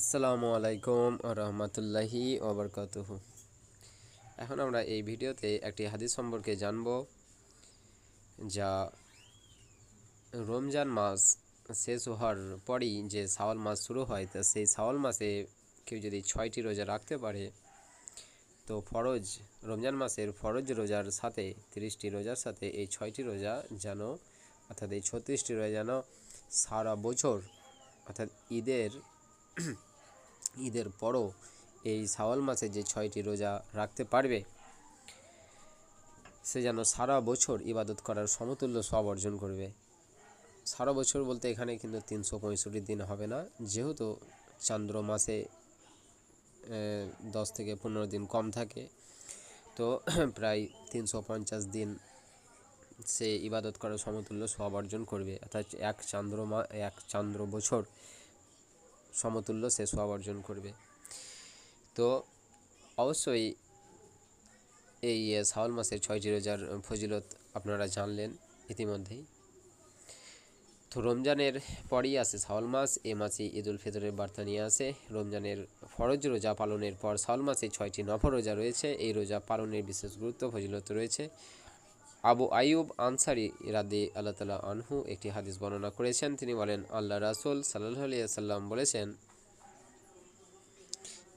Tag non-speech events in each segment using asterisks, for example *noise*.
আসসালামু আলাইকুম রহমতুল্লাহি ওবরকাতুহু এখন আমরা এই ভিডিওতে একটি হাদিস সম্পর্কে জানব, যা রমজান মাস শেষ হওয়ার পরই যে সাওয়াল মাস শুরু হয়, তা সেই সাওয়াল মাসে কেউ যদি ছয়টি রোজা রাখতে পারে, তো ফরজ, রমজান মাসের ফরজ রোজার সাথে তিরিশটি রোজার সাথে এই ছয়টি রোজা যেন, অর্থাৎ এই ছত্রিশটি রোজা যেন সারা বছর, অর্থাৎ ঈদের ঈদের পরও এই শাওয়াল মাসে যে ছয়টি রোজা রাখতে পারবে, সে যেন সারা বছর ইবাদত করার সমতুল্য সব অর্জন করবে। সারা বছর বলতে এখানে কিন্তু তিনশো পঁয়ষট্টি দিন হবে না, যেহেতু চান্দ্র মাসে দশ থেকে পনেরো দিন কম থাকে। তো *clears throat* প্রায় তিনশো পঞ্চাশ দিন সে ইবাদত করার সমতুল্য সব অর্জন করবে। অর্থাৎ এক চান্দ্রমা এক চান্দ্র বছর সমতুল্য, সে সব অর্জন করবে। তো অবশ্যই এই শাওয়াল মাসের ছয়টি রোজার ফজিলত আপনারা জানলেন ইতিমধ্যেই। তো রমজানের পরই আসে শাওয়াল মাস, এ মাসে ঈদ উল ফিতরের বার্তা নিয়ে আসে। রমজানের ফরজ রোজা পালনের পর শাওয়াল মাসে ছয়টি নফর রোজা রয়েছে। এই রোজা পালনের বিশেষ গুরুত্ব, ফজিলত রয়েছে। আবু আইয়ুব আনসারি রাদে আল্লাহ তালা আনহু একটি হাদিস বর্ণনা করেছেন। তিনি বলেন, আল্লাহ রাসুল সাল্লাহ সাল্লাম বলেছেন,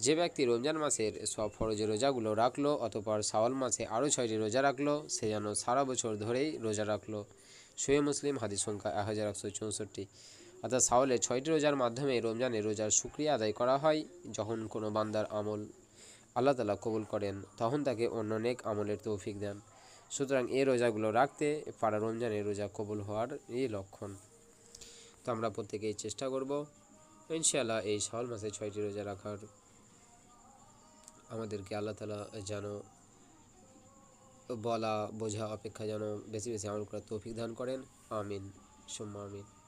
যে ব্যক্তি রমজান মাসের সব ফরজ রোজাগুলো রাখল অতপর সাওয়াল মাসে আরও ছয়টি রোজা রাখল, সে যেন সারা বছর ধরেই রোজা রাখল। শোয়ে মুসলিম হাদিস সংখ্যা এক হাজার একশো চৌষট্টি। অর্থাৎ সাওয়ালে ছয়টি রোজার মাধ্যমে রমজানে রোজার সুক্রিয়া আদায় করা হয় যখন কোনো বান্দার আমল আল্লাহ তালা কবুল করেন, তখন তাকে অন্য নেক আমলের তৌফিক দেন। সুতরাং এই রোজাগুলো রাখতে পারা রমজানের রোজা কবুল হওয়ার এই লক্ষণ। তো আমরা প্রত্যেকেই চেষ্টা করব, ইনশাআল্লাহ এই সহল মাসে ছয়টি রোজা রাখার। আমাদেরকে আল্লাহ তালা যেন বলা, বোঝা, অপেক্ষা যেন বেশি বেশি আমল করার তৌফিক দান করেন। আমিন, সুম্মা আমিন।